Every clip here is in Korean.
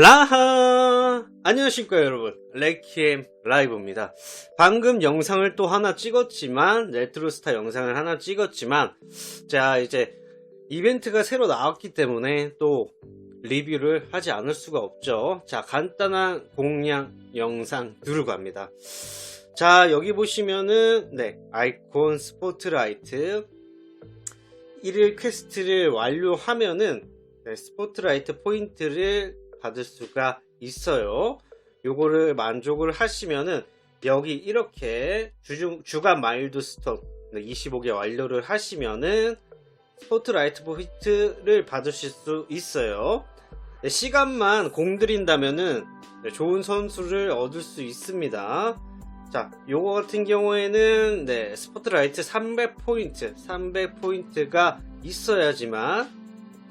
라하! 안녕하십니까 여러분. 레키엠 라이브입니다. 방금 영상을 또 하나 찍었지만 레트로스타 영상을 하나 찍었지만 자 이제 이벤트가 새로 나왔기 때문에 또 리뷰를 하지 않을 수가 없죠. 자 간단한 공략 영상 누르고 합니다. 자 여기 보시면은 네 아이콘 스포트라이트. 1일 퀘스트를 완료하면은 네, 스포트라이트 포인트를 받을 수가 있어요. 요거를 만족을 하시면은 여기 이렇게 주중, 주간 마일드스톤 25개 완료를 하시면은 스포트라이트 포인트를 받으실 수 있어요. 네, 시간만 공들인다면은 네, 좋은 선수를 얻을 수 있습니다. 자, 요거 같은 경우에는 네, 스포트라이트 300포인트, 300포인트가 있어야지만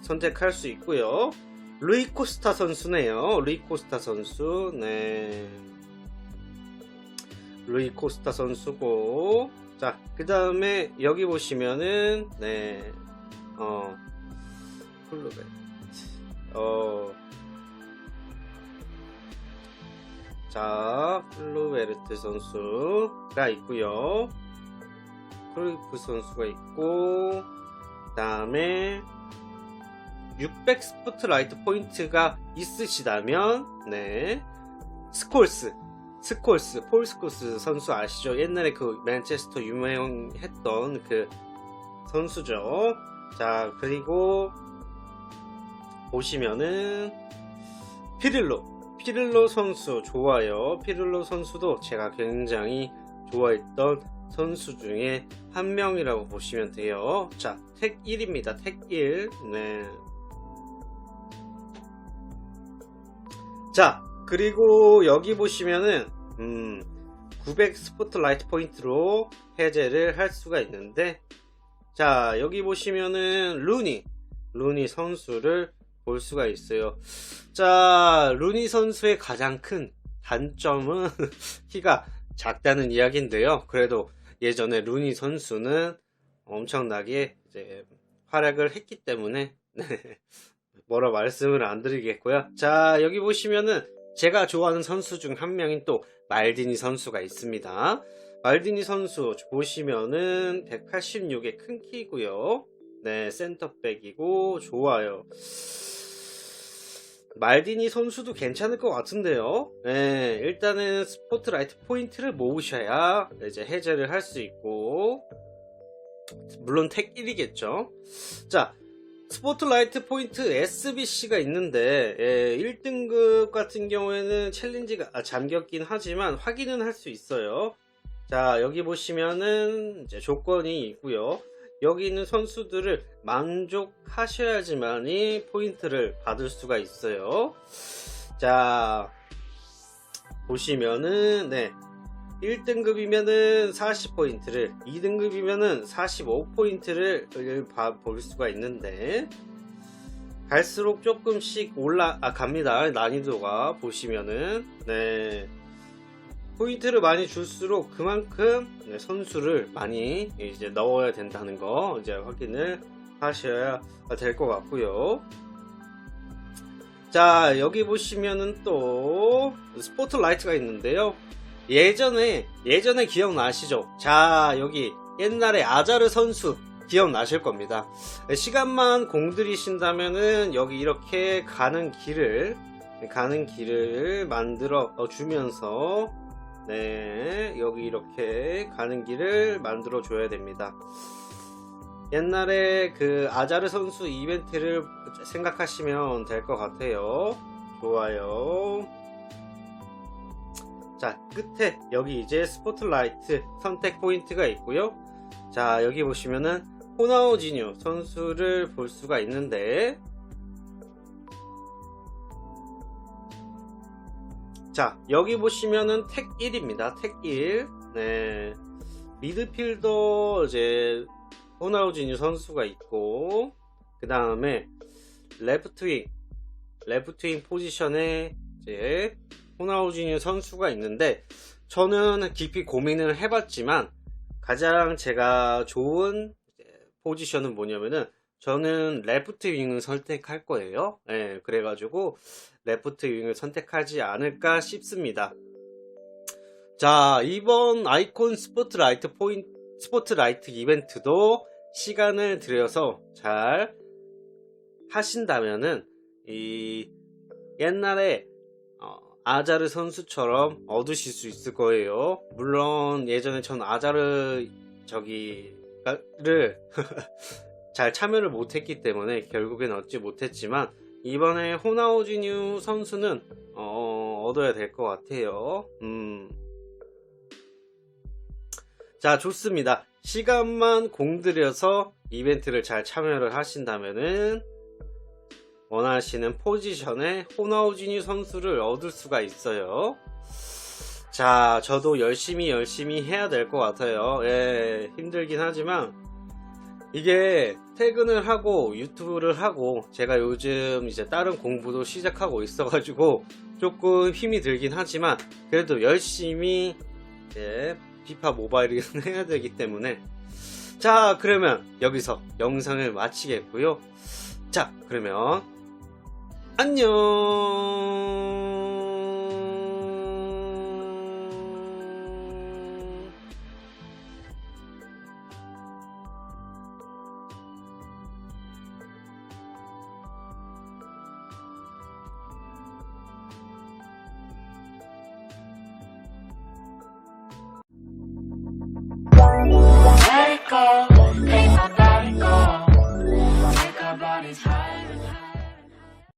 선택할 수 있고요. 루이 코스타 선수네요. 루이 코스타 선수. 네. 루이 코스타 선수고. 자, 그 다음에 여기 보시면은, 네. 어, 클로베. 어. 자, 플루베르트 선수가 있고요. 크루이프 선수가 있고, 그 다음에 600 스포트라이트 포인트가 있으시다면, 네. 스콜스, 스콜스, 폴 스콜스 선수 아시죠? 옛날에 그 맨체스터 유명했던 그 선수죠. 자, 그리고 보시면은 피를로, 피를로 선수 좋아요. 피를로 선수도 제가 굉장히 좋아했던 선수 중에 한 명이라고 보시면 돼요. 자, 택 1입니다. 택 1. 네. 자, 그리고 여기 보시면은, 음, 900 스포트라이트 포인트로 해제를 할 수가 있는데, 자, 여기 보시면은, 루니, 루니 선수를 볼 수가 있어요. 자, 루니 선수의 가장 큰 단점은 키가 작다는 이야기인데요. 그래도 예전에 루니 선수는 엄청나게 이제 활약을 했기 때문에, 네. 뭐라 말씀을 안 드리겠고요. 자, 여기 보시면은 제가 좋아하는 선수 중 한 명인 또 말디니 선수가 있습니다. 말디니 선수 보시면은 186의 큰 키고요. 네, 센터백이고 좋아요. 말디니 선수도 괜찮을 것 같은데요. 네, 일단은 스포트라이트 포인트를 모으셔야 이제 해제를 할 수 있고 물론 택 1이겠죠. 자, 스포트라이트 포인트 SBC가 있는데 예, 1등급 같은 경우에는 챌린지가 아, 잠겼긴 하지만 확인은 할 수 있어요. 자 여기 보시면은 조건이 있고요. 여기 있는 선수들을 만족하셔야지만이 포인트를 받을 수가 있어요. 자 보시면은 네 1등급이면은 40포인트를, 2등급이면은 45포인트를 볼 수가 있는데, 갈수록 조금씩 올라갑니다. 난이도가 보시면은, 네. 포인트를 많이 줄수록 그만큼 네, 선수를 많이 이제 넣어야 된다는 거 이제 확인을 하셔야 될 것 같고요. 자, 여기 보시면은 또 스포트라이트가 있는데요. 예전에 예전에 기억나시죠? 자 여기 옛날에 아자르 선수 기억나실 겁니다. 시간만 공들이신다면은 여기 이렇게 가는 길을 가는 길을 만들어 주면서 네 여기 이렇게 가는 길을 만들어 줘야 됩니다. 옛날에 그 아자르 선수 이벤트를 생각하시면 될 것 같아요. 좋아요. 자 끝에 여기 이제 스포트라이트 선택 포인트가 있고요. 자 여기 보시면은 호나우지뉴 선수를 볼 수가 있는데 자 여기 보시면은 택 1입니다. 택 1. 네. 미드필더 이제 호나우지뉴 선수가 있고 그 다음에 레프트윙. 레프트윙 포지션에 이제 호나우지뉴 선수가 있는데 저는 깊이 고민을 해봤지만 가장 제가 좋은 포지션은 뭐냐면은 저는 레프트 윙을 선택할 거예요. 예, 그래가지고 레프트 윙을 선택하지 않을까 싶습니다. 자, 이번 아이콘 스포트라이트 포인트, 스포트라이트 이벤트도 시간을 들여서 잘 하신다면은, 이, 옛날에, 어, 아자르 선수처럼 얻으실 수 있을 거예요. 물론, 예전에 전 아자르, 저기,를, 잘 참여를 못했기 때문에 결국엔 얻지 못했지만, 이번에 호나우지뉴 선수는, 어, 얻어야 될 것 같아요. 음. 자, 좋습니다. 시간만 공들여서 이벤트를 잘 참여를 하신다면은 원하시는 포지션에 호나우지니 선수를 얻을 수가 있어요. 자, 저도 열심히 열심히 해야 될 것 같아요. 예, 힘들긴 하지만 이게 퇴근을 하고 유튜브를 하고 제가 요즘 이제 다른 공부도 시작하고 있어가지고 조금 힘이 들긴 하지만 그래도 열심히 이제 피파 모바일을 해야 되기 때문에 자 그러면 여기서 영상을 마치겠고요 자 그러면 안녕 Let it go.